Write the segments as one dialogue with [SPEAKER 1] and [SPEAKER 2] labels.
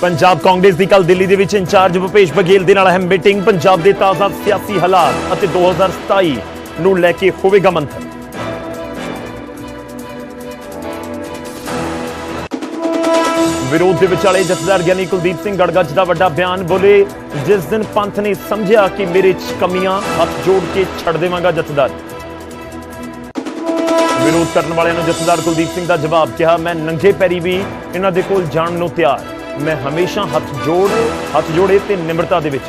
[SPEAKER 1] ਪੰਜਾਬ ਕਾਂਗਰਸ ਦੀ ਕੱਲ ਦਿੱਲੀ ਦੇ ਵਿੱਚ ਇੰਚਾਰਜ ਭੁਪੇਸ਼ ਬਘੇਲ ਦੇ ਨਾਲ ਅਹਿਮ ਮੀਟਿੰਗ, ਪੰਜਾਬ ਦੇ ਤਾਜ਼ਾ ਸਿਆਸੀ ਹਾਲਾਤ ਅਤੇ 2027 ਨੂੰ ਲੈ ਕੇ ਹੋਵੇਗਾ ਮੰਥਨ। ਵਿਰੋਧ ਦੇ ਵਿਚਾਲੇ ਜਥੇਦਾਰ ਗਿਆਨੀ ਕੁਲਦੀਪ ਸਿੰਘ ਗੜਗੱਜ ਦਾ ਵੱਡਾ ਬਿਆਨ ਬੋਲੇ, ਜਿਸ ਦਿਨ ਪੰਥ ਨੇ ਸਮਝਿਆ ਕਿ ਮੇਰੇ 'ਚ ਕਮੀਆਂ ਹੱਥ ਜੋੜ ਕੇ ਛੱਡ ਦੇਵਾਂਗਾ ਜਥੇਦਾਰ। ਵਿਰੋਧ ਕਰਨ ਵਾਲਿਆਂ ਨੂੰ ਜਥੇਦਾਰ ਕੁਲਦੀਪ ਸਿੰਘ ਦਾ ਜਵਾਬ ਕਿਹਾ, ਮੈਂ ਨੰਗੇ ਪੈਰੀ ਵੀ ਇਹਨਾਂ ਦੇ ਕੋਲ ਜਾਣ ਨੂੰ ਤਿਆਰ। ਮੈਂ ਹਮੇਸ਼ਾ ਹੱਥ ਜੋੜ, ਹੱਥ ਜੋੜੇ ਤੇ ਨਿਮਰਤਾ ਦੇ ਵਿੱਚ।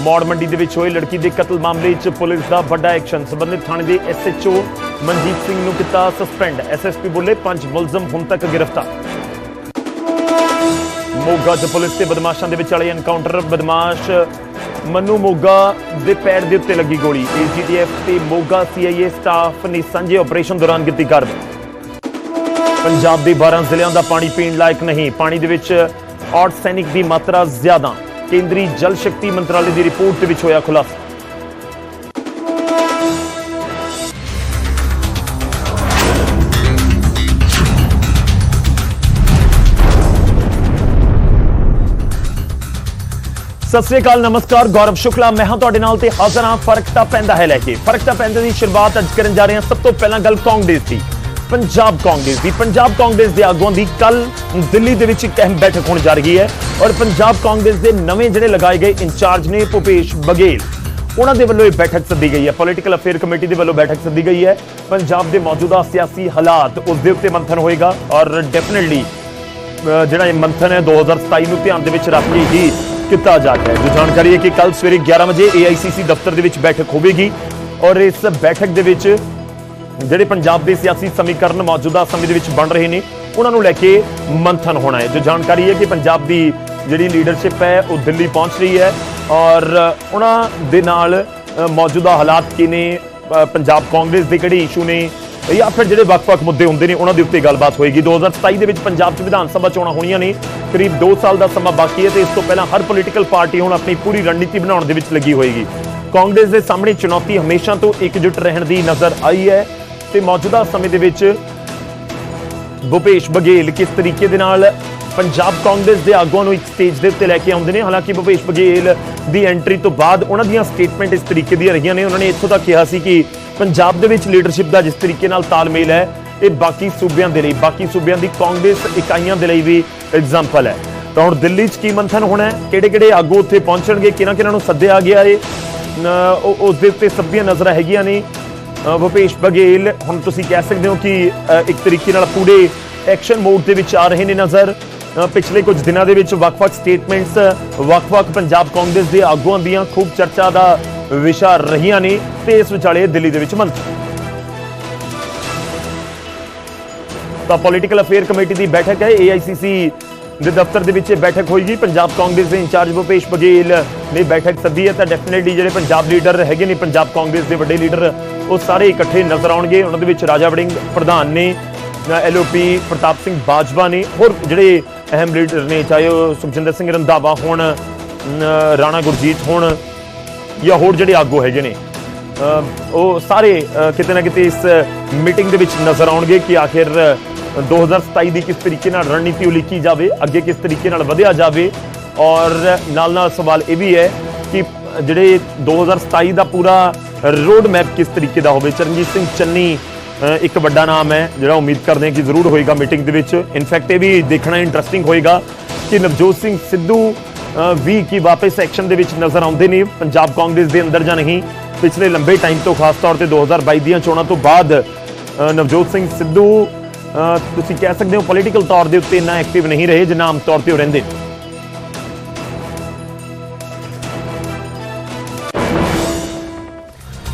[SPEAKER 1] ਮੌੜ ਮੰਡੀ ਦੇ ਵਿੱਚ ਹੋਏ ਲੜਕੀ ਦੇ ਕਤਲ ਮਾਮਲੇ 'ਚ ਪੁਲਿਸ ਦਾ ਵੱਡਾ ਐਕਸ਼ਨ। ਸੰਬੰਧਿਤ ਥਾਣੇ ਦੇ ਐਸਐਚਓ ਮਨਜੀਤ ਸਿੰਘ ਨੂੰ ਕੀਤਾ ਸਸਪੈਂਡ। ਐਸਐਸਪੀ ਬੋਲੇ ਪੰਜ ਮੁਲਜ਼ਮ ਹੁਣ ਤੱਕ ਗ੍ਰਿਫਤਾਰ। ਮੋਗਾ 'ਚ ਪੁਲਿਸ ਤੇ ਬਦਮਾਸ਼ਾਂ ਦੇ ਵਿਚਾਲੇ ਐਨਕਾਊਂਟਰ, ਬਦਮਾਸ਼ ਮਨੂ ਮੋਗਾ ਦੇ ਪੈਰ ਦੇ ਉੱਤੇ ਲੱਗੀ ਗੋਲੀ। ਏਜੀਟੀਐਫ ਤੇ ਮੋਗਾ ਸੀਆਈਏ ਸਟਾਫ ਨੇ ਸਾਂਝੇ ਆਪਰੇਸ਼ਨ ਦੌਰਾਨ ਕੀਤੀ ਕਾਰਵਾਈ। ਪੰਜਾਬ ਦੇ 12 ਜ਼ਿਲ੍ਹਿਆਂ ਦਾ ਪਾਣੀ ਪੀਣ ਲਾਇਕ ਨਹੀਂ। ਪਾਣੀ ਦੇ ਵਿੱਚ ਆਰਸੈਨਿਕ ਦੀ ਮਾਤਰਾ ਜ਼ਿਆਦਾ। ਕੇਂਦਰੀ ਜਲ ਸ਼ਕਤੀ ਮੰਤਰਾਲੇ ਦੀ ਰਿਪੋਰਟ ਦੇ ਵਿੱਚ ਹੋਇਆ ਖੁਲਾਸਾ। ਸਤਿ ਸ੍ਰੀ ਅਕਾਲ, ਨਮਸਕਾਰ, ਗੌਰਵ ਸ਼ੁਕਲਾ। ਮੈਂ ਹਾਂ ਤੁਹਾਡੇ ਨਾਲ ਤੇ ਹਾਜ਼ਰ ਹਾਂ। ਫ਼ਰਕ ਤਾਂ ਪੈਂਦਾ ਹੈ ਲੈ ਕੇ। ਫ਼ਰਕ ਤਾਂ ਪੈਂਦਾ ਦੀ ਸ਼ੁਰੂਆਤ ਅੱਜ ਕਰਨ ਜਾ ਰਹੇ ਹਾਂ। ਸਭ ਤੋਂ ਪਹਿਲਾਂ ਗੱਲ ਕਾਂਗਰਸ ਦੀ। ਪੰਜਾਬ ਕਾਂਗਰਸ ਦੀ। ਪੰਜਾਬ ਕਾਂਗਰਸ ਦੇ ਆਗੂਆਂ ਦੀ ਕੱਲ ਦਿੱਲੀ ਦੇ ਵਿੱਚ ਇੱਕ ਅਹਿਮ ਬੈਠਕ ਹੋਣ ਜਾ ਰਹੀ ਹੈ ਔਰ ਪੰਜਾਬ ਕਾਂਗਰਸ ਦੇ ਨਵੇਂ ਜਿਹੜੇ ਲਗਾਏ ਗਏ ਇੰਚਾਰਜ ਨੇ ਭੁਪੇਸ਼ ਬਘੇਲ, ਉਹਨਾਂ ਦੇ ਵੱਲੋਂ ਇਹ ਬੈਠਕ ਸੱਦੀ ਗਈ ਹੈ। ਪੋਲੀਟੀਕਲ ਅਫੇਅਰ ਕਮੇਟੀ ਦੇ ਵੱਲੋਂ ਬੈਠਕ ਸੱਦੀ ਗਈ ਹੈ। ਪੰਜਾਬ ਦੇ ਮੌਜੂਦਾ ਸਿਆਸੀ ਹਾਲਾਤ ਉਸ ਦੇ ਉੱਤੇ ਮੰਥਨ ਹੋਏਗਾ ਔਰ ਡੈਫੀਨਿਟਲੀ ਜਿਹੜਾ ਇਹ ਮੰਥਨ ਹੈ 2027 ਨੂੰ ਧਿਆਨ ਦੇ ਵਿੱਚ ਰੱਖ ਕੇ ਹੀ ਕੀਤਾ ਜਾ ਰਿਹਾ ਹੈ। ਜੋ ਜਾਣਕਾਰੀ ਹੈ ਕਿ ਕੱਲ ਸਵੇਰੇ 11 ਵਜੇ AICC ਦਫ਼ਤਰ ਦੇ ਵਿੱਚ ਬੈਠਕ ਹੋਵੇਗੀ ਔਰ ਇਸ ਬੈਠਕ ਦੇ ਵਿੱਚ ਜਿਹੜੇ ਪੰਜਾਬ ਦੇ ਸਿਆਸੀ ਸਮੀਕਰਨ ਮੌਜੂਦਾ ਸਮੇਂ ਦੇ ਵਿੱਚ ਬਣ ਰਹੇ ਨੇ, ਉਹਨਾਂ ਨੂੰ ਲੈ ਕੇ ਮੰਥਨ ਹੋਣਾ ਹੈ। ਜੋ ਜਾਣਕਾਰੀ ਹੈ ਕਿ ਪੰਜਾਬ ਦੀ ਜਿਹੜੀ ਲੀਡਰਸ਼ਿਪ ਹੈ, ਉਹ ਦਿੱਲੀ ਪਹੁੰਚ ਰਹੀ ਹੈ ਔਰ ਉਹਨਾਂ ਦੇ ਨਾਲ ਮੌਜੂਦਾ ਹਾਲਾਤ ਕੀ ਨੇ ਪੰਜਾਬ ਕਾਂਗਰਸ ਦੇ ਕਿਹੜੇ ਇਸ਼ੂ ਨੇ ਜਾਂ ਫਿਰ ਜਿਹੜੇ ਵੱਖ-ਵੱਖ ਮੁੱਦੇ ਹੁੰਦੇ ਨੇ, ਉਹਨਾਂ ਦੇ ਉੱਤੇ ਗੱਲਬਾਤ ਹੋਏਗੀ। 2027 ਦੇ ਵਿੱਚ ਪੰਜਾਬ 'ਚ ਵਿਧਾਨ ਸਭਾ ਚੋਣਾਂ ਹੋਣੀਆਂ ਨੇ, ਕਰੀਬ 2 ਸਾਲ ਦਾ ਸਮਾਂ ਬਾਕੀ ਹੈ ਤੇ ਇਸ ਤੋਂ ਪਹਿਲਾਂ ਹਰ ਪੋਲੀਟੀਕਲ ਪਾਰਟੀ ਹੁਣ ਆਪਣੀ ਪੂਰੀ ਰਣਨੀਤੀ ਬਣਾਉਣ ਦੇ ਵਿੱਚ ਲੱਗੀ ਹੋਏਗੀ। ਕਾਂਗਰਸ ਦੇ ਸਾਹਮਣੇ ਚੁਣੌਤੀ ਹਮੇਸ਼ਾ ਤੋਂ ਇਕਜੁੱਟ ਰਹਿਣ ਦੀ ਨਜ਼ਰ ਆਈ ਹੈ। ਤੇ ਮੌਜੂਦਾ ਸਮੇਂ ਦੇ ਵਿੱਚ ਭੁਪੇਸ਼ ਬਘੇਲ ਕਿਸ ਤਰੀਕੇ ਦੇ ਨਾਲ ਪੰਜਾਬ ਕਾਂਗਰਸ ਦੇ ਆਗੂਆਂ ਨੂੰ ਇੱਕ ਸਟੇਜ ਦੇ ਉੱਤੇ ਲੈ ਕੇ ਆਉਂਦੇ ਨੇ? ਹਾਲਾਂਕਿ ਭੁਪੇਸ਼ ਬਘੇਲ ਦੀ ਐਂਟਰੀ ਤੋਂ ਬਾਅਦ ਉਹਨਾਂ ਦੀਆਂ ਸਟੇਟਮੈਂਟ ਇਸ ਤਰੀਕੇ ਦੀਆਂ ਰਹੀਆਂ ਨੇ। ਉਹਨਾਂ ਨੇ ਇੱਥੋਂ ਤੱਕ ਕਿਹਾ ਸੀ ਕਿ ਪੰਜਾਬ ਦੇ ਵਿੱਚ ਲੀਡਰਸ਼ਿਪ ਦਾ ਜਿਸ ਤਰੀਕੇ ਨਾਲ ਤਾਲਮੇਲ ਹੈ, ਇਹ ਬਾਕੀ ਸੂਬਿਆਂ ਦੇ ਲਈ, ਬਾਕੀ ਸੂਬਿਆਂ ਦੀ ਕਾਂਗਰਸ ਇਕਾਈਆਂ ਦੇ ਲਈ ਵੀ ਐਗਜ਼ਾਮਪਲ ਹੈ। ਤਾਂ ਹੁਣ ਦਿੱਲੀ 'ਚ ਕੀ ਮੰਥਨ ਹੋਣਾ ਹੈ? ਕਿਹੜੇ ਕਿਹੜੇ ਆਗੂ ਉੱਥੇ ਪਹੁੰਚਣਗੇ? ਕਿਹਨਾਂ ਕਿਹਨਾਂ ਨੂੰ ਸੱਦਿਆ ਗਿਆ ਹੈ? ਉਹ- ਉਸ ਦੇ ਉੱਤੇ ਸਭ ਦੀਆਂ ਨਜ਼ਰਾਂ ਹੈਗੀਆਂ ਨੇ। ਭੁਪੇਸ਼ ਬਘੇਲ, ਹੁਣ ਤੁਸੀਂ ਕਹਿ ਸਕਦੇ ਹੋ ਕਿ ਇੱਕ ਤਰੀਕੇ ਨਾਲ ਪੂਰੇ ਐਕਸ਼ਨ ਮੋਡ ਦੇ ਵਿੱਚ ਆ ਰਹੇ ਨੇ ਨਜ਼ਰ। ਪਿਛਲੇ ਕੁਝ ਦਿਨਾਂ ਦੇ ਵਿੱਚ ਵੱਖ-ਵੱਖ ਸਟੇਟਮੈਂਟਸ ਵੱਖ-ਵੱਖ ਪੰਜਾਬ ਕਾਂਗਰਸ ਦੇ ਆਗੂਆਂ ਦੀਆਂ ਖੂਬ ਚਰਚਾ ਦਾ ਵਿਸ਼ਾ ਰਹੀਆਂ ਨੇ ਤੇ ਇਸ ਵਿਚਾਲੇ ਦਿੱਲੀ ਦੇ ਵਿੱਚ ਮੰਤਰੀ ਤਾਂ ਪੋਲੀਟੀਕਲ ਅਫੇਅਰ ਕਮੇਟੀ ਦੀ ਬੈਠਕ ਹੈ AICC ਦੇ ਦਫ਼ਤਰ ਦੇ ਵਿੱਚ ਇਹ ਬੈਠਕ ਹੋਏਗੀ। ਪੰਜਾਬ ਕਾਂਗਰਸ ਦੇ ਇੰਚਾਰਜ ਭੁਪੇਸ਼ ਬਘੇਲ ਨੇ ਬੈਠਕ ਸੱਦੀ ਹੈ ਤਾਂ ਡੈਫੀਨਿਟਲੀ ਜਿਹੜੇ ਪੰਜਾਬ ਲੀਡਰ ਹੈਗੇ ਨੇ, ਪੰਜਾਬ ਕਾਂਗਰਸ ਦੇ ਵੱਡੇ ਲੀਡਰ ਉਹ ਸਾਰੇ ਇਕੱਠੇ ਨਜ਼ਰ ਆਉਣਗੇ। ਉਹਨਾਂ ਦੇ ਵਿੱਚ ਰਾਜਾ ਵੜਿੰਗ ਪ੍ਰਧਾਨ ਨੇ ਐਲਓਪੀ ਪ੍ਰਤਾਪ ਸਿੰਘ ਬਾਜਵਾ ਨੇ, ਹੋਰ ਜਿਹੜੇ ਅਹਿਮ ਲੀਡਰ ਨੇ, ਚਾਹੇ ਉਹ ਸੁਖਜਿੰਦਰ ਸਿੰਘ ਰੰਧਾਵਾ ਹੋਣ ਰਾਣਾ ਗੁਰਜੀਤ ਹੋਣ, ਜਾਂ ਹੋਰ ਜਿਹੜੇ ਆਗੂ ਹੈਗੇ ਨੇ ਉਹ ਸਾਰੇ ਕਿਤੇ ਨਾ ਕਿਤੇ ਇਸ ਮੀਟਿੰਗ ਦੇ ਵਿੱਚ ਨਜ਼ਰ ਆਉਣਗੇ ਕਿ ਆਖਿਰ 2027 ਦੀ ਕਿਸ ਤਰੀਕੇ ਨਾਲ ਰਣਨੀਤੀ ਉਲੀਕੀ ਜਾਵੇ, ਅੱਗੇ ਕਿਸ ਤਰੀਕੇ ਨਾਲ ਵਧਿਆ ਜਾਵੇ? ਔਰ ਨਾਲ ਨਾਲ ਸਵਾਲ ਇਹ ਵੀ ਹੈ ਕਿ ਜਿਹੜੇ 2027 ਦਾ ਪੂਰਾ ਰੋਡ ਮੈਪ ਕਿਸ ਤਰੀਕੇ ਦਾ ਹੋਵੇ? ਚਰਨਜੀਤ ਸਿੰਘ ਚੰਨੀ ਇੱਕ ਵੱਡਾ ਨਾਮ ਹੈ, ਜਿਹੜਾ ਉਮੀਦ ਕਰਦੇ ਹਾਂ ਕਿ ਜ਼ਰੂਰ ਹੋਏਗਾ ਮੀਟਿੰਗ ਦੇ ਵਿੱਚ। ਇਨਫੈਕਟ ਇਹ ਵੀ ਦੇਖਣਾ ਇੰਟਰਸਟਿੰਗ ਹੋਏਗਾ ਕਿ ਨਵਜੋਤ ਸਿੰਘ ਸਿੱਧੂ ਵੀ ਕੀ ਵਾਪਸ ਐਕਸ਼ਨ ਦੇ ਵਿੱਚ ਨਜ਼ਰ ਆਉਂਦੇ ਨੇ, ਪੰਜਾਬ ਕਾਂਗਰਸ ਦੇ ਅੰਦਰ ਜਾਂ ਨਹੀਂ? ਪਿਛਲੇ ਲੰਬੇ ਟਾਈਮ ਤੋਂ ਖਾਸ ਤੌਰ ਤੇ 2022 ਦੀਆਂ ਚੋਣਾਂ ਤੋਂ ਬਾਅਦ ਨਵਜੋਤ ਸਿੰਘ ਸਿੱਧੂ ਤੁਸੀਂ ਕਹਿ ਸਕਦੇ ਹੋ ਪੋਲੀਟੀਕਲ ਤੌਰ ਦੇ ਉੱਤੇ ਇੰਨਾ ਐਕਟਿਵ ਨਹੀਂ ਰਹੇ, ਜਿੰਨਾ ਆਮ ਤੌਰ ਤੇ ਉਹ ਰਹਿੰਦੇ ਨੇ।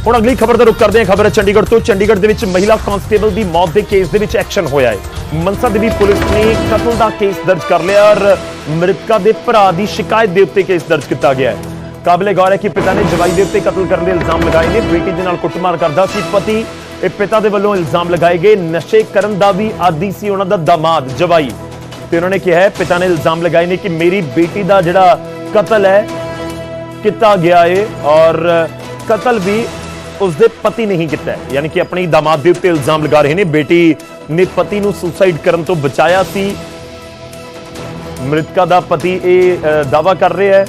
[SPEAKER 1] ਹੁਣ ਅਗਲੀ ਖਬਰ ਦਾ ਰੁਖ ਕਰਦੇ ਹਾਂ, ਖਬਰ ਹੈ ਚੰਡੀਗੜ੍ਹ ਤੋਂ। ਚੰਡੀਗੜ੍ਹ ਦੇ ਵਿੱਚ ਮਹਿਲਾ ਕਾਂਸਟੇਬਲ ਦੀ ਮੌਤ ਦੇ ਕੇਸ ਦੇ ਵਿੱਚ ਐਕਸ਼ਨ ਹੋਇਆ ਹੈ। ਮਨਸਾ ਦੇਵੀ ਪੁਲਿਸ ਨੇ ਕਤਲ ਦਾ ਕੇਸ ਦਰਜ ਕਰ ਲਿਆ ਔਰ ਮ੍ਰਿਤਕਾ ਦੇ ਭਰਾ ਦੀ ਸ਼ਿਕਾਇਤ ਦੇ ਉੱਤੇ ਕੇਸ ਦਰਜ ਕੀਤਾ ਗਿਆ ਹੈ। ਕਾਬਲੇ ਗੌਰ ਹੈ ਕਿ ਪਿਤਾ ਨੇ ਜਵਾਈ ਦੇ ਉੱਤੇ ਕਤਲ ਕਰਨ ਦੇ ਇਲਜ਼ਾਮ ਲਗਾਏ ਨੇ। ਬੇਟੀ ਦੇ ਨਾਲ ਕੁੱਟਮਾਰ ਕਰਦਾ ਸੀ। ਪਤੀ ਇਹ ਪਿਤਾ ਦੇ ਵੱਲੋਂ ਇਲਜ਼ਾਮ ਲਗਾਏ ਗਏ। ਨਸ਼ੇ ਕਰਨ ਦਾ ਵੀ ਆਦੀ ਸੀ ਉਹਨਾਂ ਦਾ ਦਾਮਾਦ ਜਵਾਈ। ਤੇ ਉਹਨਾਂ ਨੇ ਕਿਹਾ ਪਿਤਾ ਨੇ ਇਲਜ਼ਾਮ ਲਗਾਏ ਨੇ ਕਿ ਮੇਰੀ ਬੇਟੀ ਦਾ ਜਿਹੜਾ ਕਤਲ ਹੈ ਕੀਤਾ ਗਿਆ ਏ ਔਰ ਕਤਲ ਵੀ ਉਸਦੇ ਪਤੀ ਨਹੀਂ ਕੀਤਾ ਯਾਨੀ ਕਿ ਆਪਣੀ ਦਾਮਾਦ ਦੇ ਉੱਤੇ ਇਲਜ਼ਾਮ ਲਗਾ ਰਹੇ ਨੇ। ਬੇਟੀ ਨੇ ਪਤੀ ਨੂੰ ਸੁਸਾਈਡ ਕਰਨ ਤੋਂ ਬਚਾਇਆ ਸੀ। ਮ੍ਰਿਤਕਾ ਦਾ ਪਤੀ ਇਹ ਅ, ਦਾਅਵਾ ਕਰ ਰਿਹਾ ਹੈ।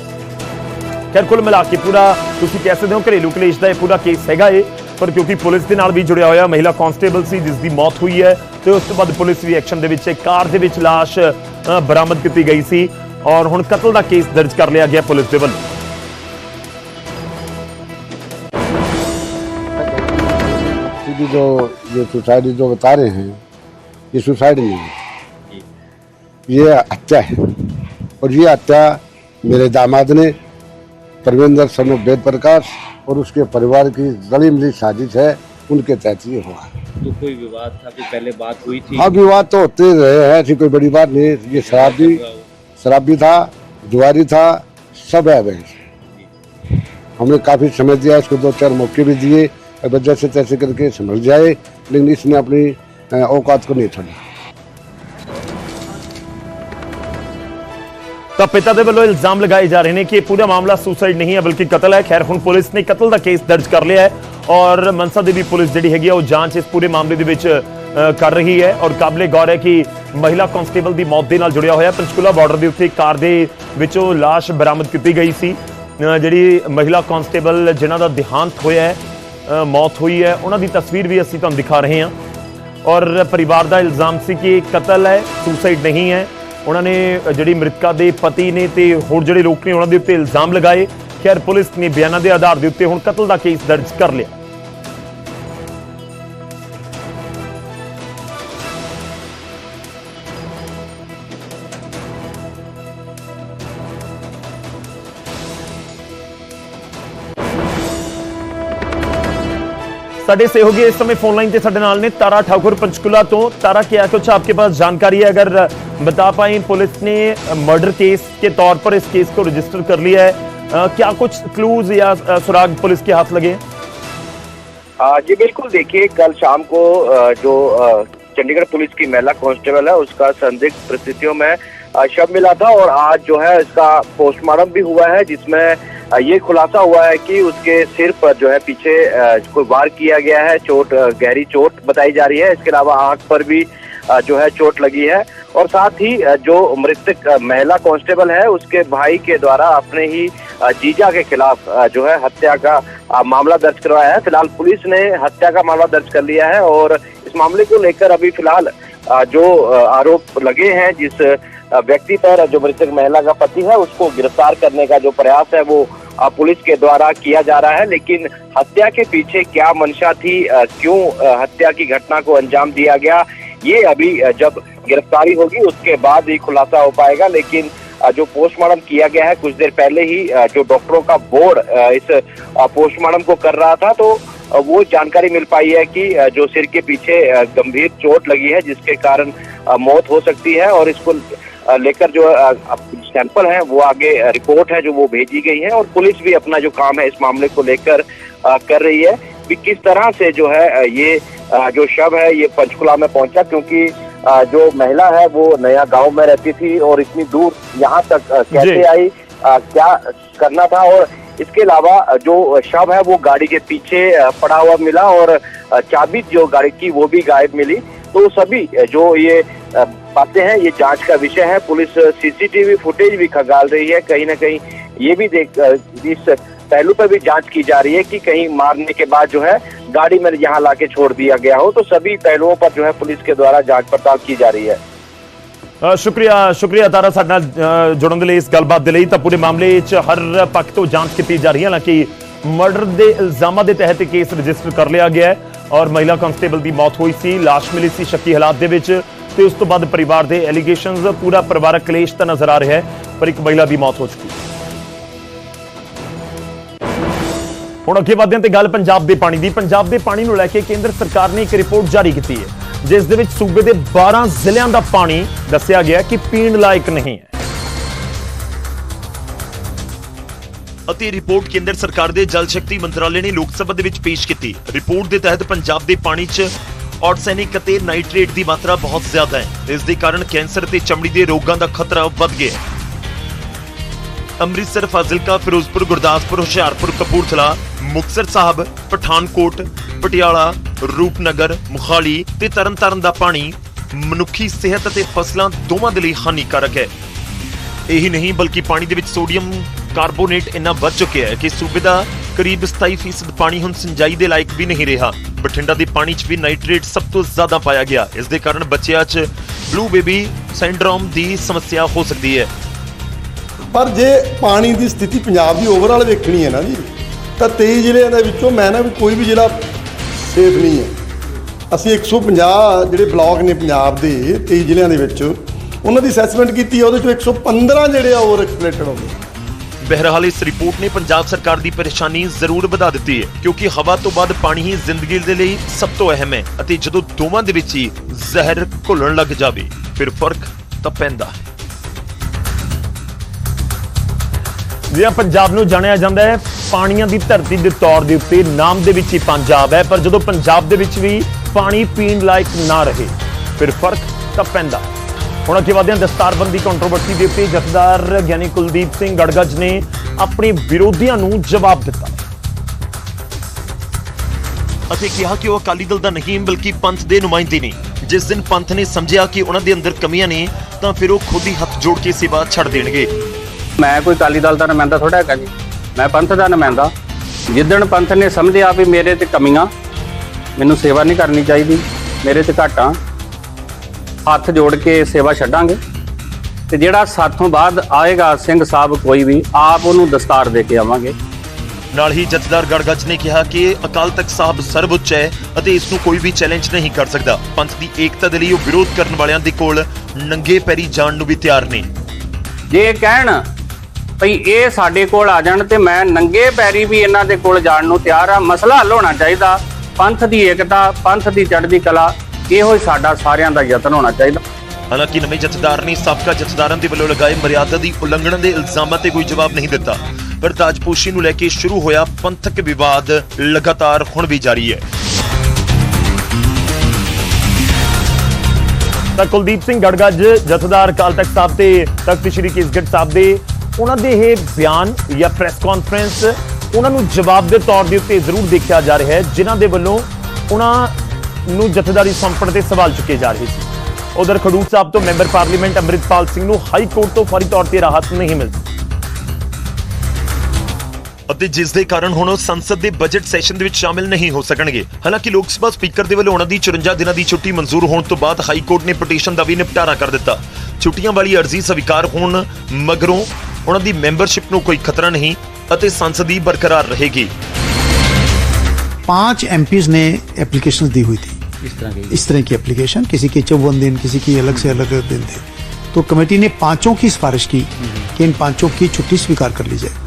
[SPEAKER 1] ਖੈਰ ਕੁੱਲ ਮਿਲਾ ਕੇ ਪੂਰਾ ਤੁਸੀਂ ਕਹਿ ਸਕਦੇ ਹੋ ਘਰੇਲੂ ਕਲੇਸ਼ ਦਾ ਇਹ ਪੂਰਾ ਕੇਸ ਹੈਗਾ ਏ। ਪਰ ਕਿਉਂਕਿ ਪੁਲਿਸ ਦੇ ਨਾਲ ਵੀ ਜੁੜਿਆ ਹੋਇਆ ਮਹਿਲਾ ਕਾਂਸਟੇਬਲ ਸੀ ਜਿਸ ਦੀ ਮੌਤ ਹੋਈ ਹੈ ਤੇ ਉਸ ਤੋਂ ਬਾਅਦ ਪੁਲਿਸ ਵੀ ਐਕਸ਼ਨ ਦੇ ਵਿੱਚ ਇੱਕ ਕਾਰ ਦੇ ਵਿੱਚ ਲਾਸ਼ ਅ, ਬਰਾਮਦ ਕੀਤੀ ਗਈ ਸੀ ਔਰ ਹੁਣ ਕਤਲ ਦਾ ਕੇਸ ਦਰਜ ਕਰ ਲਿਆ ਗਿਆ ਪੁਲਿਸ ਦੇ ਵੱਲੋਂ
[SPEAKER 2] सीधी जो ये सुसाइड जो बता रहे हैं ये सुसाइड नहीं है ये हत्या है और ये हत्या मेरे दामाद ने परवेंद्र सनु वेद प्रकाश और उसके परिवार की गली मिली साजिश है उनके तहत ये हुआ है।
[SPEAKER 3] तो कोई विवाद था कि पहले बात हुई थी?
[SPEAKER 2] हाँ विवाद तो होते रहे हैं ऐसी कोई बड़ी बात नहीं ये शराबी शराबी था जुआरी था सब है वही हमने काफ़ी समय दिया इसको दो चार मौके भी दिए जैसे तैसे करके समझ जाए लेकिन इसने अपनी औकात को नहीं छोड़ा।
[SPEAKER 1] ਤਾਂ ਪਿਤਾ ਦੇ ਵੱਲੋਂ ਇਲਜ਼ਾਮ ਲਗਾਏ ਜਾ ਰਹੇ ਨੇ ਕਿ ਇਹ ਪੂਰਾ ਮਾਮਲਾ ਸੁਸਾਈਡ ਨਹੀਂ ਹੈ, ਬਲਕਿ ਕਤਲ ਹੈ। ਖੈਰ, ਹੁਣ ਪੁਲਿਸ ਨੇ ਕਤਲ ਦਾ ਕੇਸ ਦਰਜ ਕਰ ਲਿਆ ਹੈ ਔਰ ਮਨਸਾ ਦੇਵੀ ਪੁਲਿਸ ਜਿਹੜੀ ਹੈਗੀ ਆ, ਉਹ ਜਾਂਚ ਇਸ ਪੂਰੇ ਮਾਮਲੇ ਦੇ ਵਿੱਚ ਕਰ ਰਹੀ ਹੈ ਔਰ ਕਾਬਲੇ ਗੌਰ ਹੈ ਕਿ ਮਹਿਲਾ ਕਾਂਸਟੇਬਲ ਦੀ ਮੌਤ ਦੇ ਨਾਲ ਜੁੜਿਆ ਹੋਇਆ ਪੰਚਕੂਲਾ ਬਾਰਡਰ ਦੇ ਉੱਤੇ ਕਾਰ ਦੇ ਵਿੱਚੋਂ ਲਾਸ਼ ਬਰਾਮਦ ਕੀਤੀ ਗਈ ਸੀ। ਜਿਹੜੀ ਮਹਿਲਾ ਕਾਂਸਟੇਬਲ ਜਿਨ੍ਹਾਂ ਦਾ ਦੇਹਾਂਤ ਹੋਇਆ ਹੈ ਮੌਤ ਹੋਈ ਹੈ, ਉਹਨਾਂ ਦੀ ਤਸਵੀਰ ਵੀ ਅਸੀਂ ਤੁਹਾਨੂੰ ਦਿਖਾ ਰਹੇ ਹਾਂ। ਔਰ ਪਰਿਵਾਰ ਦਾ ਇਲਜ਼ਾਮ ਸੀ ਕਿ ਕਤਲ ਹੈ, ਸੁਸਾਈਡ ਨਹੀਂ ਹੈ। ਉਹਨਾਂ ਨੇ ਜਿਹੜੀ ਮ੍ਰਿਤਕਾ ਦੇ ਪਤੀ ਨੇ ਤੇ ਹੋਰ ਜਿਹੜੇ ਲੋਕ ਨੇ, ਉਹਨਾਂ ਦੇ ਉੱਤੇ ਇਲਜ਼ਾਮ ਲਗਾਏ। ਖੈਰ, ਪੁਲਿਸ ਨੇ ਬਿਆਨਾਂ ਦੇ ਆਧਾਰ ਦੇ ਉੱਤੇ ਹੁਣ ਕਤਲ ਦਾ ਕੇਸ ਦਰਜ ਕਰ ਲਿਆ। ਸਾਡੇ सहयोगी इस समय फ़ोन लाइन पे साडे नाल ने तारा ठाकुर पंचकुला तो तारा क्या कुछ आपके पास जानकारी है अगर बता पाए पुलिस ने मर्डर केस के तौर पर इस केस को रजिस्टर कर लिया है अ, क्या कुछ क्लूज या सुराग पुलिस के हाथ लगे
[SPEAKER 4] जी बिल्कुल देखिए कल शाम को जो चंडीगढ़ पुलिस की महिला कांस्टेबल है उसका संदिग्ध परिस्थितियों में शव मिला था और आज जो है इसका पोस्टमार्टम भी हुआ है जिसमें ये खुलासा हुआ है कि उसके सिर पर जो है पीछे कोई वार किया गया है, चोट गहरी चोट बताई जा रही है। इसके अलावा आँख पर भी जो है चोट लगी है। और साथ ही जो मृतक महिला कांस्टेबल है, उसके भाई के द्वारा अपने ही जीजा के खिलाफ जो है हत्या का मामला दर्ज करवाया है। फ़िलहाल पुलिस ने हत्या का मामला दर्ज कर लिया है और इस मामले को लेकर अभी फ़िलहाल जो आरोप लगे हैं, जिस व्यक्ति पर जो मृतक महिला का पति है, उसको गिरफ़्तार करने का जो प्रयास है, वो पुलिस के द्वारा किया जा रहा है, लेकिन हत्या के पीछे क्या मंशा थी क्यों हत्या की घटना को अंजाम दिया गया, ये अभी जब गिरफ्तारी होगी, उसके बाद ही खुलासा हो पाएगा, लेकिन जो पोस्टमार्टम किया गया है, कुछ देर पहले ही जो डॉक्टरों का बोर्ड इस पोस्टमार्टम को कर रहा था तो वो जानकारी मिल पाई है कि जो सिर के पीछे गंभीर चोट लगी है, जिसके कारण मौत हो सकती है, और इसको लेकर जो सैंपल है वो आगे रिपोर्ट है जो वो भेजी गई है और पुलिस भी अपना जो काम है इस मामले को लेकर कर रही है। कि किस तरह से जो है ये जो शव है ये पंचकुला में पहुँचा क्योंकि जो महिला है वो नया गाँव में रहती थी और इतनी दूर यहाँ तक कैसे आई क्या करना था और इसके अलावा जो शव है वो गाड़ी के पीछे पड़ा हुआ मिला और चाबी जो गाड़ी की वो भी गायब मिली। तो सभी अ, जो ये अ, बातें हैं ये जांच का विषय है पुलिस सीसीटीवी फुटेज भी खंगाल रही है कहीं ना कहीं ये भी देख अ, इस पहलू पर भी जांच की जा रही है कि कहीं मारने के बाद जो है गाड़ी में यहाँ लाके छोड़ दिया गया हो तो सभी पहलुओं पर जो है पुलिस के द्वारा जांच पड़ताल की जा रही है
[SPEAKER 1] ਅ, ਸ਼ੁਕਰੀਆ ਸ਼ੁਕਰੀਆ ਤਾਰਾ ਸਾਡੇ ਨਾਲ ਅ, ਜੁੜਨ ਦੇ ਲਈ ਇਸ ਗੱਲਬਾਤ ਦੇ ਲਈ ਤਾਂ ਪੂਰੇ ਮਾਮਲੇ 'ਚ ਹਰ ਪੱਖ ਤੋਂ ਜਾਂਚ ਕੀਤੀ ਜਾ ਰਹੀ ਹੈ ਹਾਲਾਂਕਿ ਮਰਡਰ ਦੇ ਇਲਜ਼ਾਮਾਂ ਦੇ ਤਹਿਤ ਇਹ ਕੇਸ ਰਜਿਸਟਰ ਕਰ ਲਿਆ ਗਿਆ ਹੈ ਔਰ ਮਹਿਲਾ ਕਾਂਸਟੇਬਲ ਦੀ ਮੌਤ ਹੋਈ ਸੀ, ਲਾਸ਼ ਮਿਲੀ ਸੀ ਸ਼ੱਕੀ ਹਾਲਾਤ ਦੇ ਵਿੱਚ ਤੇ ਉਸ ਤੋਂ ਬਾਅਦ ਪਰਿਵਾਰ ਦੇ ਐਲੀਗੇਸ਼ਨਸ ਪੂਰਾ ਪਰਿਵਾਰਕ ਕਲੇਸ਼ ਤਾਂ ਨਜ਼ਰ ਆ ਰਿਹਾ ਹੈ, ਪਰ ਇੱਕ ਮਹਿਲਾ ਦੀ ਮੌਤ ਹੋ ਚੁੱਕੀ ਹੈ। ਹੁਣ ਅੱਗੇ ਵਧਦੇ ਹਾਂ ਤੇ ਗੱਲ ਪੰਜਾਬ ਦੇ ਪਾਣੀ ਦੀ। ਪੰਜਾਬ ਦੇ ਪਾਣੀ ਨੂੰ ਲੈ ਕੇ ਕੇਂਦਰ ਸਰਕਾਰ ਨੇ ਇੱਕ ਰਿਪੋਰਟ ਜਾਰੀ ਕੀਤੀ ਹੈ, ਜਿਸ ਦੇ ਵਿੱਚ ਸੂਬੇ ਦੇ 12 ਜ਼ਿਲ੍ਹਿਆਂ ਦਾ ਪਾਣੀ ਦੱਸਿਆ ਗਿਆ ਕਿ ਪੀਣ ਲਾਇਕ ਨਹੀਂ ਹੈ। ਅਤੇ ਰਿਪੋਰਟ ਕੇਂਦਰ ਸਰਕਾਰ ਦੇ ਜਲ ਸ਼ਕਤੀ ਮੰਤਰਾਲੇ ਨੇ ਲੋਕ ਸਭਾ ਦੇ ਵਿੱਚ ਪੇਸ਼ ਕੀਤੀ। ਰਿਪੋਰਟ ਦੇ ਤਹਿਤ ਪੰਜਾਬ ਦੇ ਪਾਣੀ 'ਚ ਆਰਸੈਨਿਕ ਅਤੇ ਨਾਈਟ੍ਰੇਟ ਦੀ ਮਾਤਰਾ ਬਹੁਤ ਜ਼ਿਆਦਾ ਹੈ। ਇਸ ਦੇ ਕਾਰਨ ਕੈਂਸਰ ਤੇ ਚਮੜੀ ਦੇ ਰੋਗਾਂ ਦਾ ਖਤਰਾ ਵੱਧ ਗਿਆ ਹੈ। ਅੰਮ੍ਰਿਤਸਰ, ਫਾਜ਼ਿਲਕਾ, ਫਿਰੋਜ਼ਪੁਰ, ਗੁਰਦਾਸਪੁਰ, ਹੁਸ਼ਿਆਰਪੁਰ, ਕਪੂਰਥਲਾ, ਮੁਕਤਸਰ ਸਾਹਿਬ, ਪਠਾਨਕੋਟ, ਪਟਿਆਲਾ, ਰੂਪਨਗਰ, ਮੁਹਾਲੀ ਤੇ ਤਰਨਤਾਰਨ ਦਾ ਪਾਣੀ ਮਨੁੱਖੀ ਸਿਹਤ ਅਤੇ ਫਸਲਾਂ ਦੋਵਾਂ ਦੇ ਲਈ ਹਾਨੀਕਾਰਕ ਹੈ। ਇਹੀ ਨਹੀਂ, ਬਲਕਿ ਪਾਣੀ ਦੇ ਵਿੱਚ ਸੋਡੀਅਮ ਕਾਰਬੋਨੇਟ ਇੰਨਾ ਵੱਧ ਚੁੱਕਿਆ ਹੈ ਕਿ ਸੂਬੇ ਦਾ ਕਰੀਬ 27% ਪਾਣੀ ਹੁਣ ਸਿੰਜਾਈ ਦੇ ਲਾਇਕ ਵੀ ਨਹੀਂ ਰਿਹਾ। ਬਠਿੰਡਾ ਦੇ ਪਾਣੀ 'ਚ ਵੀ ਨਾਈਟ੍ਰੇਟ ਸਭ ਤੋਂ ਜ਼ਿਆਦਾ ਪਾਇਆ ਗਿਆ। ਇਸ ਦੇ ਕਾਰਨ ਬੱਚਿਆਂ 'ਚ ਬਲੂ ਬੇਬੀ ਸਿੰਡਰੋਮ ਦੀ ਸਮੱਸਿਆ ਹੋ ਸਕਦੀ ਹੈ।
[SPEAKER 5] ਪਰ ਜੇ ਪਾਣੀ ਦੀ ਸਥਿਤੀ ਪੰਜਾਬ ਦੀ ਓਵਰਆਲ ਵੇਖਣੀ ਹੈ ਨਾ ਜੀ, ਤਾਂ 23 ਜ਼ਿਲ੍ਹਿਆਂ ਦੇ ਵਿੱਚੋਂ ਮੈਂ ਨਾ ਵੀ ਕੋਈ ਵੀ ਜ਼ਿਲ੍ਹਾ ਸੇਫ ਨਹੀਂ ਹੈ। ਅਸੀਂ 150 ਜਿਹੜੇ ਬਲਾਕ ਨੇ ਪੰਜਾਬ ਦੇ 23 ਜ਼ਿਲ੍ਹਿਆਂ ਦੇ ਵਿੱਚ, ਉਹਨਾਂ ਦੀ ਅਸੈਸਮੈਂਟ ਕੀਤੀ ਉਹਦੇ ਚੋਂ 115 ਜਿਹੜੇ ਆ ਉਹ ਐਕਸਪਲੇਟਡ ਹੋ ਗਏ।
[SPEAKER 1] ਬਹਰਹਾਲ ਇਸ ਰਿਪੋਰਟ ਨੇ ਪੰਜਾਬ ਸਰਕਾਰ ਦੀ ਪਰੇਸ਼ਾਨੀ ਜ਼ਰੂਰ ਵਧਾ ਦਿੱਤੀ ਹੈ, ਕਿਉਂਕਿ ਹਵਾ ਤੋਂ ਬਾਅਦ ਪਾਣੀ ਹੀ ਜ਼ਿੰਦਗੀ ਦੇ ਲਈ ਸਭ ਤੋਂ ਅਹਿਮ ਹੈ ਅਤੇ ਜਦੋਂ ਦੋਵਾਂ ਦੇ ਵਿੱਚ ਹੀ ਜ਼ਹਿਰ ਘੁਲਣ ਲੱਗ ਜਾਵੇ, ਫਿਰ ਫ਼ਰਕ ਤਾਂ ਪੈਂਦਾ ਹੈ। ਜਿਹੜਾ ਪੰਜਾਬ ਨੂੰ ਜਾਣਿਆ ਜਾਂਦਾ ਹੈ, ਪਾਣੀਆਂ ਦੀ ਧਰਤੀ ਦੇ ਤੌਰ ਦੇ ਉੱਤੇ ਨਾਮ ਦੇ ਵਿੱਚ ਹੀ ਪੰਜਾਬ ਹੈ, ਪਰ ਜਦੋਂ ਪੰਜਾਬ ਦੇ ਵਿੱਚ ਵੀ ਪਾਣੀ ਪੀਣ ਲਾਇਕ ਨਾ ਰਹੇ, ਫਿਰ ਫ਼ਰਕ ਤਾਂ ਪੈਂਦਾ ਹੁਣ ਅੱਗੇ ਵਧਦੇ ਹਾਂ। ਦਸਤਾਰਬੰਦੀ ਕੰਟਰੋਵਰਸੀ ਦੇ ਉੱਤੇ ਜਥੇਦਾਰ ਗਿਆਨੀ ਕੁਲਦੀਪ ਸਿੰਘ ਗੜਗੜ ਨੇ ਆਪਣੇ ਵਿਰੋਧੀਆਂ ਨੂੰ ਜਵਾਬ ਦਿੱਤਾ। ਅਤੇ ਕਿਹਾ ਕਿ ਉਹ ਅਕਾਲੀ ਦਲ ਦਾ ਨਹੀਂ ਬਲਕਿ ਪੰਥ ਦੇ ਨੁਮਾਇੰਦੇ ਨੇ। ਜਿਸ ਦਿਨ ਪੰਥ ਨੇ ਸਮਝਿਆ ਕਿ ਉਹਨਾਂ ਦੇ ਅੰਦਰ ਕਮੀਆਂ ਨੇ ਤਾਂ ਫਿਰ ਉਹ ਖੁਦ ਹੀ ਹੱਥ ਜੋੜ ਕੇ ਸੇਵਾ ਛੱਡ ਦੇਣਗੇ।
[SPEAKER 6] ਮੈਂ ਕੋਈ ਅਕਾਲੀ ਦਲ ਦਾ ਨੁਮਾਇੰਦਾ ਥੋੜਾ ਹੈਗਾ ਜੀ। ਮੈਂ ਪੰਥ ਦਾ ਨੁਮਾਇੰਦਾ। ਜਿੱਦਣ ਪੰਥ ਨੇ ਸਮਝਿਆ ਵੀ ਮੇਰੇ ਤੇ ਕਮੀਆਂ ਮੈਨੂੰ ਸੇਵਾ ਨਹੀਂ ਕਰਨੀ ਚਾਹੀਦੀ ਮੇਰੇ ਤੇ ਘਾਟਾਂ ਹੱਥ ਜੋੜ ਕੇ ਸੇਵਾ ਛੱਡਾਂਗੇ। ਤੇ ਜਿਹੜਾ ਸਾਥੋਂ ਬਾਅਦ ਆਏਗਾ ਸਿੰਘ ਸਾਹਿਬ ਕੋਈ ਵੀ ਆਪ ਉਹਨੂੰ ਦਸਤਾਰ ਦੇ ਕੇ ਆਵਾਂਗੇ।
[SPEAKER 1] ਨਾਲ ਹੀ ਜਥੇਦਾਰ ਗੜਗੜ ਨੇ ਕਿਹਾ ਕਿ ਅਕਾਲ ਤਖਤ ਸਾਹਿਬ ਸਰਵਉੱਚ ਹੈ ਅਤੇ ਇਸ ਨੂੰ ਕੋਈ ਵੀ ਚੈਲੰਜ ਨਹੀਂ ਕਰ ਸਕਦਾ। ਪੰਥ ਦੀ ਏਕਤਾ ਦੇ ਲਈ ਉਹ ਵਿਰੋਧ ਕਰਨ ਵਾਲਿਆਂ ਦੇ ਕੋਲ ਨੰਗੇ ਪੈਰੀ ਜਾਣ ਨੂੰ ਵੀ ਤਿਆਰ ਨੇ।
[SPEAKER 6] ਜੇ ਇਹ ਕਹਿਣ ਭਈ ਇਹ ਸਾਡੇ ਕੋਲ ਆ ਜਾਣ ਤੇ ਮੈਂ ਨੰਗੇ ਪੈਰੀ ਵੀ ਇਹਨਾਂ ਦੇ ਕੋਲ ਜਾਣ ਨੂੰ ਤਿਆਰ ਆ ਮਸਲਾ ਹੱਲ ਹੋਣਾ ਚਾਹੀਦਾ। ਪੰਥ ਦੀ ਏਕਤਾ ਪੰਥ ਦੀ ਚੜ੍ਹਦੀ ਕਲਾ ਇਹੋ ਹੀ ਸਾਡਾ ਸਾਰਿਆਂ ਦਾ ਯਤਨ ਹੋਣਾ ਚਾਹੀਦਾ।
[SPEAKER 1] ਹਾਲਾਂਕਿ ਨਵੇਂ ਜਥੇਦਾਰ ਨੇ ਸਾਬਕਾ ਜਥੇਦਾਰਾਂ ਦੇ ਵੱਲੋਂ ਲਗਾਏ ਮਰਿਆਦਾ ਦੀ ਉਲੰਘਣਾ ਦੇ ਇਲਜ਼ਾਮਾਂ ਤੇ ਕੋਈ ਜਵਾਬ ਨਹੀਂ ਦਿੱਤਾ। ਪਰ ਤਾਜਪੋਸ਼ੀ ਨੂੰ ਲੈ ਕੇ ਸ਼ੁਰੂ ਹੋਇਆ ਪੰਥਕ ਵਿਵਾਦ ਲਗਾਤਾਰ ਹੁਣ ਵੀ ਜਾਰੀ ਹੈ। ਤਾਂ ਕੁਲਦੀਪ ਸਿੰਘ ਗੜਗੜ ਜਥੇਦਾਰ ਅਕਾਲ ਤਖਤ ਸਾਹਿਬ ਤੇ ਤਖਤ ਸ੍ਰੀ ਕੇਸਗੜ੍ਹ ਸਾਹਿਬ ਦੇ ਉਹਨਾਂ ਦੇ ਇਹ ਬਿਆਨ ਜਾਂ ਪ੍ਰੈਸ ਕਾਨਫਰੰਸ ਉਹਨਾਂ ਨੂੰ ਜਵਾਬ ਦੇ ਤੌਰ ਦੇ ਉੱਤੇ ਜ਼ਰੂਰ ਦੇਖਿਆ ਜਾ ਰਿਹਾ ਹੈ ਜਿਨ੍ਹਾਂ ਦੇ ਵੱਲੋਂ ਉਹਨਾਂ ਨੂੰ ਜਥੇਦਾਰੀ ਸੰਪਣ ਤੇ ਸਵਾਲ ਚੁੱਕੇ ਜਾ ਰਹੇ ਸੀ ਉਧਰ ਖਡੂਰ ਸਾਹਿਬ ਤੋਂ ਮੈਂਬਰ ਪਾਰਲੀਮੈਂਟ ਅੰਮ੍ਰਿਤਪਾਲ ਸਿੰਘ ਨੂੰ ਹਾਈ ਕੋਰਟ ਤੋਂ ਫੌਰੀ ਤੌਰ ਤੇ ਰਾਹਤ ਨਹੀਂ ਮਿਲਦੀ ਅਤੇ ਜਿਸ ਦੇ ਕਾਰਨ ਹੁਣ ਉਹ ਸੰਸਦ ਦੇ ਬਜਟ ਸੈਸ਼ਨ ਦੇ ਵਿੱਚ ਸ਼ਾਮਿਲ ਨਹੀਂ ਹੋ ਸਕਣਗੇ ਹਾਲਾਂਕਿ ਲੋਕ ਸਭਾ ਸਪੀਕਰ ਦੇ ਵੱਲੋਂ ਉਹਨਾਂ ਦੀ 54 ਦਿਨਾਂ ਦੀ ਛੁੱਟੀ ਮਨਜ਼ੂਰ ਹੋਣ ਤੋਂ ਬਾਅਦ ਹਾਈ ਕੋਰਟ ਨੇ ਪਟੀਸ਼ਨ ਦਾ ਵੀ ਨਿਪਟਾਰਾ ਕਰ ਦਿੱਤਾ ਛੁੱਟੀਆਂ ਵਾਲੀ ਅਰਜ਼ੀ ਸਵੀਕਾਰ ਹੋਣ ਮਗਰੋਂ ਉਹਨਾਂ ਦੀ ਮੈਂਬਰਸ਼ਿਪ ਨੂੰ ਕੋਈ ਖਤਰਾ ਨਹੀਂ ਅਤੇ ਸੰਸਦੀ ਬਰਕਰਾਰ ਰਹੇਗੀ
[SPEAKER 7] पांच एमपीज ने एप्लीकेशन दी हुई थी
[SPEAKER 3] इस तरह की
[SPEAKER 7] इस तरह की एप्लीकेशन किसी की चौवन दिन किसी की अलग से अलग दिन थे तो कमेटी ने पांचों की सिफारिश की कि इन पांचों की छुट्टी स्वीकार कर ली जाए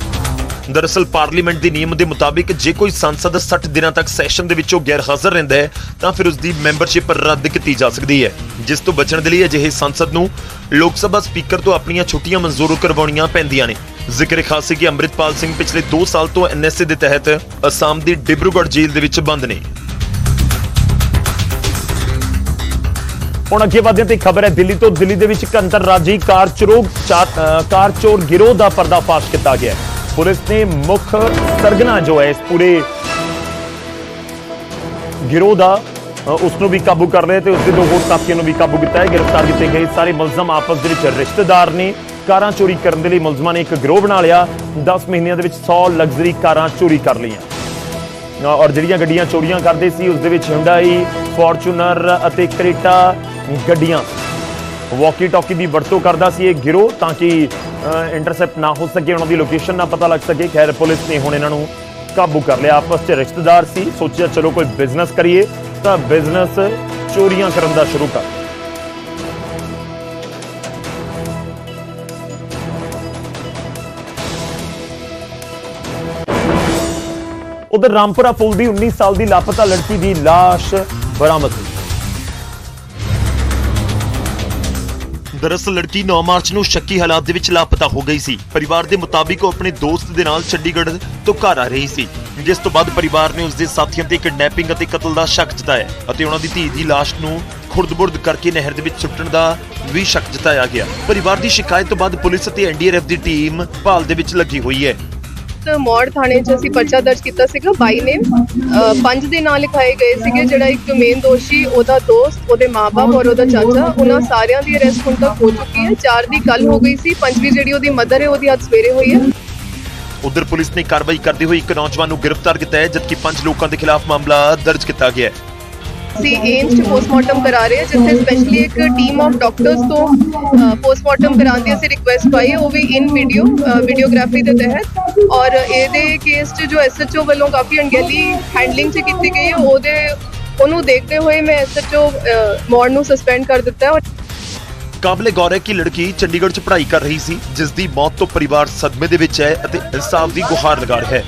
[SPEAKER 1] ਦਰਅਸਲ ਪਾਰਲੀਮੈਂਟ ਦੇ ਨਿਯਮ ਦੇ ਮੁਤਾਬਿਕ ਜੇ ਕੋਈ ਸੰਸਦ 60 ਦਿਨਾਂ ਤੱਕ ਸੈਸ਼ਨ ਦੇ ਵਿੱਚੋਂ ਗੈਰ ਹਾਜ਼ਰ ਰਹਿੰਦਾ ਹੈ ਤਾਂ ਫਿਰ ਉਸ ਦੀ ਮੈਂਬਰਸ਼ਿਪ ਰੱਦ ਕੀਤੀ ਜਾ ਸਕਦੀ ਹੈ ਜਿਸ ਤੋਂ ਬਚਣ ਦੇ ਲਈ ਅਜਿਹੇ ਸੰਸਦ ਨੂੰ ਲੋਕ ਸਭਾ ਸਪੀਕਰ ਤੋਂ ਆਪਣੀਆਂ ਛੁੱਟੀਆਂ ਮਨਜ਼ੂਰ ਕਰਵਾਉਣੀਆਂ ਪੈਂਦੀਆਂ ਨੇ ਜ਼ਿਕਰ ਖਾਸ ਹੈ ਕਿ ਅੰਮ੍ਰਿਤਪਾਲ ਸਿੰਘ ਪਿਛਲੇ 2 ਸਾਲ ਤੋਂ ਐਨਐਸਏ ਦੇ ਤਹਿਤ ਅਸਾਮ ਦੀ ਡਿਬਰੂਗੜ੍ਹ ਜੇਲ੍ਹ ਦੇ ਵਿੱਚ ਬੰਦ ਨੇ ਹੁਣ ਅੱਗੇ ਵਧਦੇ ਤੇ ਖਬਰ ਹੈ ਦਿੱਲੀ ਤੋਂ। ਦਿੱਲੀ ਦੇ ਵਿੱਚ ਇੱਕ ਅੰਤਰਰਾਜੀ ਕਾਰ ਚੋਰ ਕਾਰ ਚੋਰ ਗਿਰੋਹ ਦਾ ਪਰਦਾਫਾਸ਼ ਕੀਤਾ ਗਿਆ ਪੁਲਿਸ ਨੇ ਮੁੱਖ ਸਰਗਨਾ ਜੋ ਹੈ ਇਸ ਪੂਰੇ ਗਿਰੋਹ ਦਾ ਅ, ਉਸ ਨੂੰ ਵੀ ਕਾਬੂ ਕਰ ਲਿਆ ਤੇ ਉਸ ਦੇ ਦੋ ਹੋਰ ਸਾਥੀਆਂ ਨੂੰ ਵੀ ਕਾਬੂ ਕੀਤਾ ਹੈ। ਗ੍ਰਿਫਤਾਰ ਕੀਤੇ ਗਏ ਸਾਰੇ ਮੁਲਜ਼ਮ ਆਪਸ ਦੇ ਵਿੱਚ ਰਿਸ਼ਤੇਦਾਰ ਨੇ। ਕਾਰਾਂ ਚੋਰੀ ਕਰਨ ਦੇ ਲਈ ਮੁਲਜ਼ਮਾਂ ਨੇ ਇੱਕ ਗਿਰੋਹ ਬਣਾ ਲਿਆ। 10 ਮਹੀਨਿਆਂ ਦੇ ਵਿੱਚ 100 ਲਗਜ਼ਰੀ ਕਾਰਾਂ ਚੋਰੀ ਕਰ ਲਈਆਂ। ਔਰ ਜਿਹੜੀਆਂ ਗੱਡੀਆਂ ਚੋਰੀਆਂ ਕਰਦੇ ਸੀ ਉਸ ਦੇ ਵਿੱਚ ਹੁੰਡਾਈ ਫੋਰਚੂਨਰ ਅਤੇ ਕ੍ਰੇਟਾ ਗੱਡੀਆਂ। ਵਾਕੀ ਟਾਕੀ ਦੀ ਵਰਤੋਂ ਕਰਦਾ ਸੀ ਇਹ ਗਿਰੋਹ ਤਾਂ ਕਿ ਇੰਟਰਸੈਪਟ ਨਾ ਹੋ ਸਕੇ, ਉਹਨਾਂ ਦੀ ਲੋਕੇਸ਼ਨ ਨਾ ਪਤਾ ਲੱਗ ਸਕੇ। ਖੈਰ, ਪੁਲਿਸ ਨੇ ਹੁਣ ਇਹਨਾਂ ਨੂੰ ਕਾਬੂ ਕਰ ਲਿਆ। ਆਪਸ 'ਚ ਰਿਸ਼ਤੇਦਾਰ ਸੀ। ਸੋਚਿਆ, ਚਲੋ ਕੋਈ ਬਿਜ਼ਨਸ ਕਰੀਏ, ਤਾਂ ਬਿਜ਼ਨਸ ਚੋਰੀਆਂ ਕਰਨ ਦਾ ਸ਼ੁਰੂ ਕਰ। ਉਧਰ ਰਾਮਪੁਰਾ ਪੁਲ ਦੀ 19 ਸਾਲ ਦੀ ਲਾਪਤਾ ਲੜਕੀ ਦੀ ਲਾਸ਼ ਬਰਾਮਦ ਹੋਈ। ਦਰਅਸਲ ਲੜਕੀ 9 ਮਾਰਚ ਨੂੰ ਸ਼ੱਕੀ ਹਾਲਾਤ ਦੇ ਵਿੱਚ ਲਾਪਤਾ ਹੋ ਗਈ ਸੀ। ਪਰਿਵਾਰ ਦੇ ਮੁਤਾਬਿਕ ਉਹ ਆਪਣੇ ਦੋਸਤ ਦੇ ਨਾਲ ਚੰਡੀਗੜ੍ਹ ਤੋਂ ਘਰ ਆ ਰਹੀ ਸੀ। ਜਿਸ ਤੋਂ ਬਾਅਦ ਪਰਿਵਾਰ ਨੇ ਉਸ ਦੇ ਸਾਥੀਆਂ ਤੇ ਕਿਡਨੈਪਿੰਗ ਅਤੇ ਕਤਲ ਦਾ ਸ਼ੱਕ ਜਤਾਇਆ ਅਤੇ ਉਹਨਾਂ ਦੀ ਧੀ ਦੀ ਲਾਸ਼ ਨੂੰ ਖੁਰਦਬੁਰਦ ਕਰਕੇ ਨਹਿਰ ਦੇ ਵਿੱਚ ਸੁੱਟਣ ਦਾ ਵੀ ਸ਼ੱਕ ਜਤਾਇਆ ਗਿਆ। ਪਰਿਵਾਰ ਦੀ ਸ਼ਿਕਾਇਤ ਤੋਂ ਬਾਅਦ ਪੁਲਿਸ ਅਤੇ ਐਨਡੀਆਰਐਫ ਦੀ ਟੀਮ ਭਾਲ ਦੇ ਵਿੱਚ ਲੱਗੀ ਹੋਈ ਹੈ।
[SPEAKER 8] ਤਹਿਤ ਮੌੜ ਥਾਣੇ 'ਚ ਅਸੀਂ ਪਰਚਾ ਦਰਜ ਕੀਤਾ ਸੀਗਾ ਬਾਈ ਨੇਮ ਪੰਜ ਦੇ ਨਾਂ ਲਿਖਾਏ ਗਏ ਸੀਗੇ, ਜਿਹੜਾ ਇੱਕ ਮੇਨ ਦੋਸ਼ੀ, ਉਹਦਾ ਦੋਸਤ, ਉਹਦੇ ਮਾਪੇ ਔਰ ਉਹਦਾ ਚਾਚਾ, ਉਹਨਾਂ ਸਾਰਿਆਂ ਦੀ ਅਰੈਸਟ ਹੁਣ ਤੱਕ ਹੋ ਚੁੱਕੀ ਹੈ। ਚਾਰ ਦੀ ਕੱਲ ਹੋ ਗਈ ਸੀ, ਪੰਜਵੀਂ ਜਿਹੜੀ ਉਹਦੀ ਮਦਰ ਹੈ, ਉਹਦੀ ਅੱਜ ਸਵੇਰੇ ਹੋਈ ਹੈ।
[SPEAKER 1] ਉਧਰ ਪੁਲਿਸ ਨੇ ਕਾਰਵਾਈ ਕਰਦੇ ਹੋਏ ਇੱਕ ਨੌਜਵਾਨ ਨੂੰ ਗ੍ਰਿਫਤਾਰ ਕੀਤਾ ਹੈ, ਜਦਕਿ ਪੰਜ ਲੋਕਾਂ ਦੇ ਖਿਲਾਫ ਮਾਮਲਾ ਦਰਜ ਕੀਤਾ ਗਿਆ ਹੈ।
[SPEAKER 8] ਅਸੀਂ ਏਮਸ 'ਚ ਪੋਸਟਮਾਰਟਮ ਕਰਾ ਰਹੇ ਹਾਂ ਜਿੱਥੇ ਸਪੈਸ਼ਲੀ ਇੱਕ ਟੀਮ ਆਫ ਡਾਕਟਰਸ ਤੋਂ ਪੋਸਟਮਾਰਟਮ ਕਰਾਉਣ ਦੀ ਅਸੀਂ ਰਿਕੁਐਸਟ ਪਾਈ, ਉਹ ਵੀ ਇਨ ਵੀਡੀਓ ਵੀਡੀਓਗ੍ਰਾਫੀ ਦੇ ਤਹਿਤ। ਔਰ ਇਹਦੇ ਕੇਸ 'ਚ ਜੋ ਐਸਐਚਓ ਵੱਲੋਂ ਕਾਫੀ ਅਣਗਹਿਲੀ ਹੈਂਡਲਿੰਗ 'ਚ ਕੀਤੀ ਗਈ ਹੈ ਉਹਦੇ, ਉਹਨੂੰ ਦੇਖਦੇ ਹੋਏ ਮੈਂ ਐਸਐਚਓ ਮੌੜ ਨੂੰ ਸਸਪੈਂਡ ਕਰ ਦਿੱਤਾ। ਔਰ
[SPEAKER 1] ਕਾਬਲੇ ਗੌਰ ਹੈ ਕਿ ਲੜਕੀ ਚੰਡੀਗੜ੍ਹ 'ਚ ਪੜ੍ਹਾਈ ਕਰ ਰਹੀ ਸੀ ਜਿਸ ਦੀ ਮੌਤ ਤੋਂ ਪਰਿਵਾਰ ਸਦਮੇ ਦੇ ਵਿੱਚ ਹੈ ਅਤੇ ਇਨਸਾਫ ਦੀ ਗੁਹਾਰ ਲਗਾ ਰਿਹਾ ਹੈ।